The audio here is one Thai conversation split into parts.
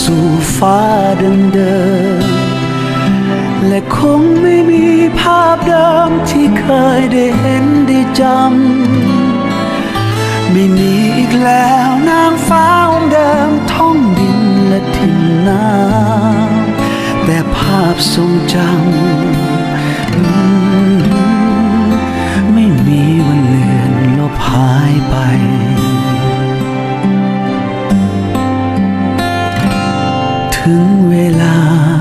สู่ฟ้าเดิมๆและคงไม่มีภาพเดิมที่เคยได้เห็นได้จำ ไม่มีอีกแล้วนางฟ้าองค์เดิมท่องดินและทินน้ำแต่ภาพทรงจำไม่มีวันเลือนลบหายไป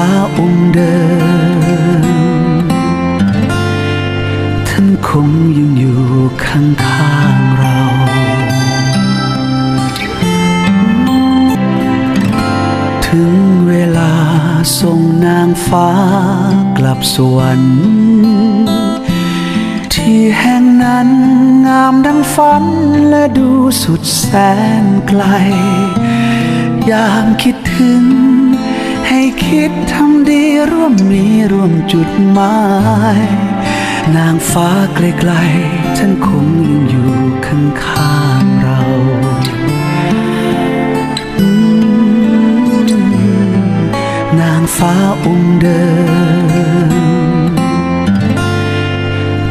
ฟ้าองค์เดิม ท่านคงยังอยู่ข้างๆเรา ถึงเวลาส่งนางฟ้ากลับสวรรค์ที่แห่งนั้นงามดังฝันและดูสุดแสนไกล ยามคิดถึง ให้คิดทำดีร่วมมีร่วมจุดหมาย นางฟ้าไกลๆท่านคงยังอยู่ข้างข้างเรานางฟ้าองค์เดิม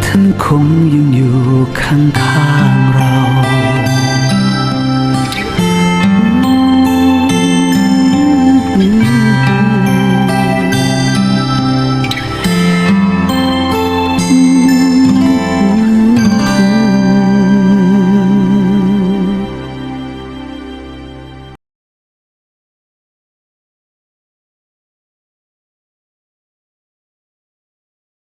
ท่านคงยังอยู่ข้างๆเรา